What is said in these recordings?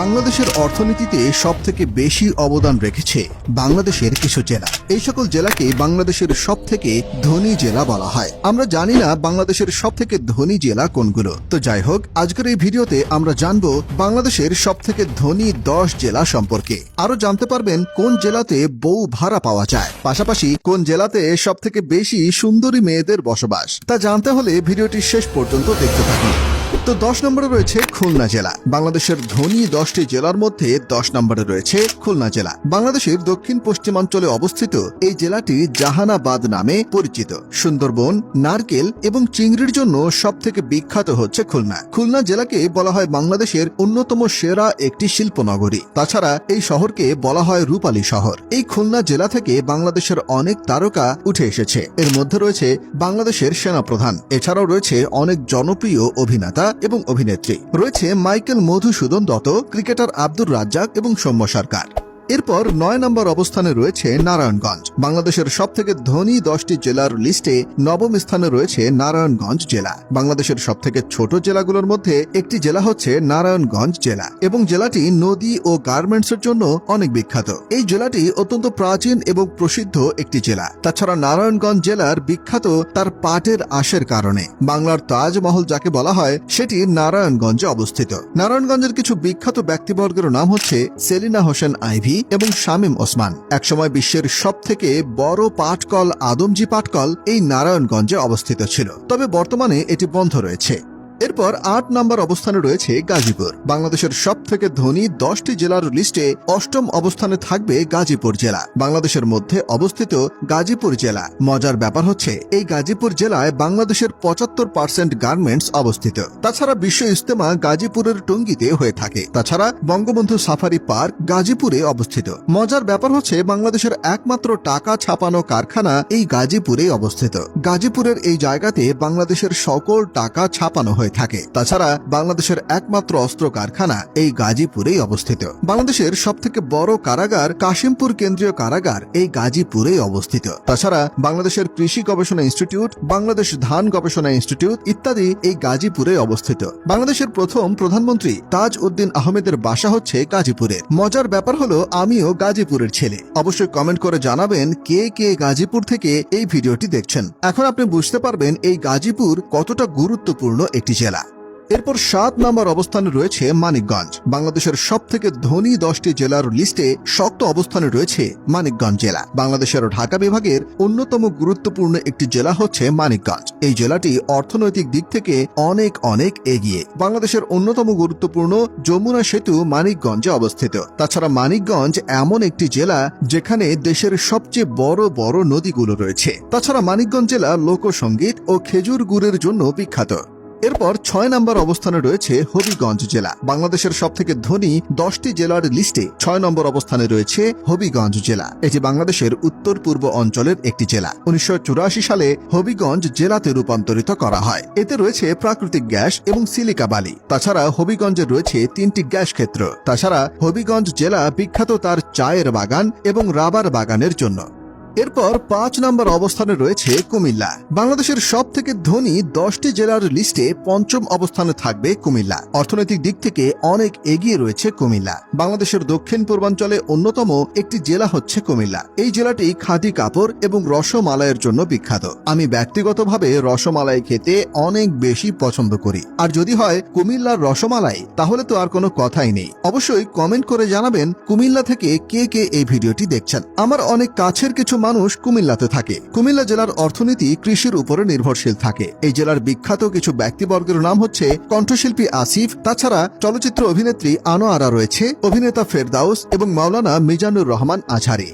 বাংলাদেশের অর্থনীতিতে সব থেকে বেশি অবদান রেখেছে বাংলাদেশের কিছু জেলা। এই সকল জেলাকে বাংলাদেশের সব থেকে ধনী জেলা বলা হয়। আমরা জানি না বাংলাদেশের সব থেকে ধনী জেলা কোনগুলো। তো যাই হোক, আজকের এই ভিডিওতে আমরা জানব বাংলাদেশের সব থেকে ধনী দশ জেলা সম্পর্কে। আরও জানতে পারবেন কোন জেলাতে বউ ভাড়া পাওয়া যায়। পাশাপাশি কোন জেলাতে সব থেকে বেশি সুন্দরী মেয়েদের বসবাস। তা জানতে হলে ভিডিওটি শেষ পর্যন্ত দেখতে থাকুন। তো দশ নম্বরে রয়েছে খুলনা জেলা। বাংলাদেশের ধনী দশটি জেলার মধ্যে দশ নম্বরে রয়েছে খুলনা জেলা। বাংলাদেশের দক্ষিণ পশ্চিমাঞ্চলে অবস্থিত এই জেলাটি জাহানাবাদ নামে পরিচিত। সুন্দরবন, নারকেল এবং চিংড়ির জন্য সব থেকে বিখ্যাত হচ্ছে খুলনা। খুলনা জেলাকে বলা হয় বাংলাদেশের অন্যতম সেরা একটি শিল্পনগরী। তাছাড়া এই শহরকে বলা হয় রূপালী শহর। এই খুলনা জেলা থেকে বাংলাদেশের অনেক তারকা উঠে এসেছে। এর মধ্যে রয়েছে বাংলাদেশের সেনাপ্রধান। এছাড়াও রয়েছে অনেক জনপ্রিয় অভিনেতা এবং অভিনেত্রী। রয়েছে মাইকেল মধুসূদন দত্ত ক্রিকেটার আব্দুর রাজ্জাক এবং সৌম্য সরকার। এরপর নয় নম্বর অবস্থানে রয়েছে নারায়ণগঞ্জ। বাংলাদেশের সব থেকে ধনী দশটি জেলার লিস্টে নবম স্থানে রয়েছে নারায়ণগঞ্জ জেলা। বাংলাদেশের সব থেকে ছোট জেলাগুলোর মধ্যে একটি জেলা হচ্ছে নারায়ণগঞ্জ জেলা এবং জেলাটি নদী ও গার্মেন্টসের জন্য অনেক বিখ্যাত। এই জেলাটি অত্যন্ত প্রাচীন এবং প্রসিদ্ধ একটি জেলা। তাছাড়া নারায়ণগঞ্জ জেলার বিখ্যাত তার পাটের আশের কারণে। বাংলার তাজমহল যাকে বলা হয়, সেটি নারায়ণগঞ্জে অবস্থিত। নারায়ণগঞ্জের কিছু বিখ্যাত ব্যক্তিবর্গের নাম হচ্ছে সেলিনা হোসেন আইভি এবং শামীম ওসমান। একসময় বিশ্বের সব থেকে বড় পাটকল আদমজি পাটকল এই নারায়ণগঞ্জে অবস্থিত ছিল। তবে বর্তমানে এটি বন্ধ রয়েছে। এরপর আট নম্বর অবস্থানে রয়েছে গাজীপুর। বাংলাদেশের সব থেকে ধনী দশটি জেলার লিস্টে অষ্টম অবস্থানে থাকবে গাজীপুর জেলা। বাংলাদেশের মধ্যে অবস্থিত গাজীপুর জেলা। মজার ব্যাপার হচ্ছে, এই গাজীপুর জেলায় বাংলাদেশের পঁচাত্তর পার্সেন্ট গার্মেন্টস অবস্থিত। তাছাড়া বিশ্ব ইস্তেমা গাজীপুরের টঙ্গিতে হয়ে থাকে। তাছাড়া বঙ্গবন্ধু সাফারি পার্ক গাজীপুরে অবস্থিত। মজার ব্যাপার হচ্ছে, বাংলাদেশের একমাত্র টাকা ছাপানো কারখানা এই গাজীপুরে অবস্থিত। গাজীপুরের এই জায়গাতে বাংলাদেশের সকল টাকা ছাপানো হয়ে থাকে। তাছাড়া বাংলাদেশের একমাত্র অস্ত্র কারখানা এই গাজীপুরেই অবস্থিত। বাংলাদেশের সব থেকে বড় কারাগার কাশিমপুর কেন্দ্রীয় কারাগার এই গাজীপুরেই অবস্থিত। তাছাড়া বাংলাদেশের কৃষি গবেষণা ইনস্টিটিউট, বাংলাদেশ ধান গবেষণা ইনস্টিটিউট ইত্যাদি এই গাজীপুরে অবস্থিত। বাংলাদেশের প্রথম প্রধানমন্ত্রী তাজ উদ্দিন আহমেদের বাসা হচ্ছে গাজীপুরে মজার ব্যাপার হলো, আমিও গাজীপুরের ছেলে। অবশ্যই কমেন্ট করে জানাবেন কে কে গাজীপুর থেকে এই ভিডিওটি দেখছেন। এখন আপনি বুঝতে পারবেন এই গাজীপুর কতটা গুরুত্বপূর্ণ একটি জেলা। এরপর সাত নম্বর অবস্থানে রয়েছে মানিকগঞ্জ। বাংলাদেশের সব থেকে ধনী দশটি জেলার লিস্টে শক্ত অবস্থানে রয়েছে মানিকগঞ্জ জেলা। বাংলাদেশের ঢাকা বিভাগের অন্যতম গুরুত্বপূর্ণ একটি জেলা হচ্ছে মানিকগঞ্জ। এই জেলাটি অর্থনৈতিক দিক থেকে অনেক অনেক এগিয়ে। বাংলাদেশের অন্যতম গুরুত্বপূর্ণ যমুনা সেতু মানিকগঞ্জে অবস্থিত। তাছাড়া মানিকগঞ্জ এমন একটি জেলা যেখানে দেশের সবচেয়ে বড় বড় নদীগুলো রয়েছে। তাছাড়া মানিকগঞ্জ জেলা লোকসঙ্গীত ও খেজুর গুড়ের জন্য বিখ্যাত। এরপর ছয় নম্বর অবস্থানে রয়েছে হবিগঞ্জ জেলা। বাংলাদেশের সব থেকে ধনী দশটি জেলার লিস্টে ছয় নম্বর অবস্থানে রয়েছে হবিগঞ্জ জেলা। এটি বাংলাদেশের উত্তর পূর্ব অঞ্চলের একটি জেলা। উনিশশো চুরাশি সালে হবিগঞ্জ জেলাতে রূপান্তরিত করা হয়। এতে রয়েছে প্রাকৃতিক গ্যাস এবং সিলিকা বালি। তাছাড়া হবিগঞ্জে রয়েছে তিনটি গ্যাস ক্ষেত্র। তাছাড়া হবিগঞ্জ জেলা বিখ্যাত তার চায়ের বাগান এবং রাবার বাগানের জন্য। এরপর পাঁচ নম্বর অবস্থানে রয়েছে কুমিল্লা। বাংলাদেশের সব থেকে ধনী দশটি জেলার লিস্টে পঞ্চম অবস্থানে থাকবে কুমিল্লা। অর্থনৈতিক দিক থেকে অনেক এগিয়ে রয়েছে কুমিল্লা। বাংলাদেশের দক্ষিণ পূর্বাঞ্চলে অন্যতম একটি জেলা হচ্ছে কুমিল্লা। এই জেলাটি খাঁটি কাপড় এবং রসমালাইয়ের জন্য বিখ্যাত। আমি ব্যক্তিগতভাবে রসমালাই খেতে অনেক বেশি পছন্দ করি। আর যদি হয় কুমিল্লার রসমালাই, তাহলে তো আর কোনো কথাই নেই। অবশ্যই কমেন্ট করে জানাবেন কুমিল্লা থেকে কে কে এই ভিডিওটি দেখছেন। আমার অনেক কাছের কিছু মানুষ কুমিল্লাতে থাকে। কুমিল্লা জেলার অর্থনীতি কৃষির উপরে নির্ভরশীল থাকে। এই জেলার বিখ্যাত কিছু ব্যক্তিবর্গের নাম হচ্ছে কণ্ঠশিল্পী আসিফ, তাছাড়া চলচ্চিত্র অভিনেত্রী আনোয়ারা রয়েছে, অভিনেতা ফেরদাউস এবং মাওলানা মিজানুর রহমান আঝারি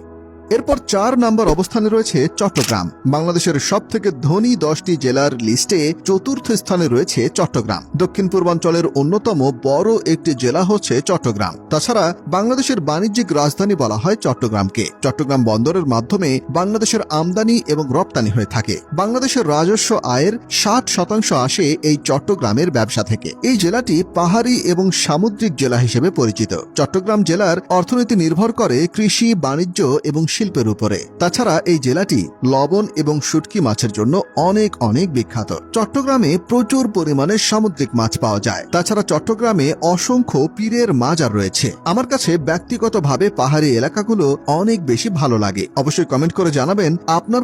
এরপর চার নম্বর অবস্থানে রয়েছে চট্টগ্রাম। বাংলাদেশের সব থেকে ধনী দশটি জেলার লিস্টে চতুর্থ স্থানে রয়েছে চট্টগ্রাম। দক্ষিণ পূর্বাঞ্চলের অন্যতম বড় একটি জেলা হচ্ছে চট্টগ্রাম। তাছাড়া বাংলাদেশের বাণিজ্যিক রাজধানী বলা হয় চট্টগ্রামকে। চট্টগ্রাম বন্দরের মাধ্যমে বাংলাদেশের আমদানি এবং রপ্তানি হয়ে থাকে। বাংলাদেশের রাজস্ব আয়ের ষাট শতাংশ আসে এই চট্টগ্রামের ব্যবসা থেকে। এই জেলাটি পাহাড়ি এবং সামুদ্রিক জেলা হিসেবে পরিচিত। চট্টগ্রাম জেলার অর্থনীতি নির্ভর করে কৃষি, বাণিজ্য এবং শিল্পের উপরে। তাছাড়া এই জেলাটি লবণ এবং শুটকি মাছের জন্য অনেক অনেক বিখ্যাত। চট্টগ্রামে প্রচুর পরিমাণে সামুদ্রিক মাছ পাওয়া যায়। তাছাড়া চট্টগ্রামে অসংখ্য পীরের মাজার রয়েছে। আমার কাছে ব্যক্তিগতভাবে পাহাড়ি এলাকাগুলো অনেক বেশি ভালো লাগে। অবশ্যই কমেন্ট করে জানাবেন আপনার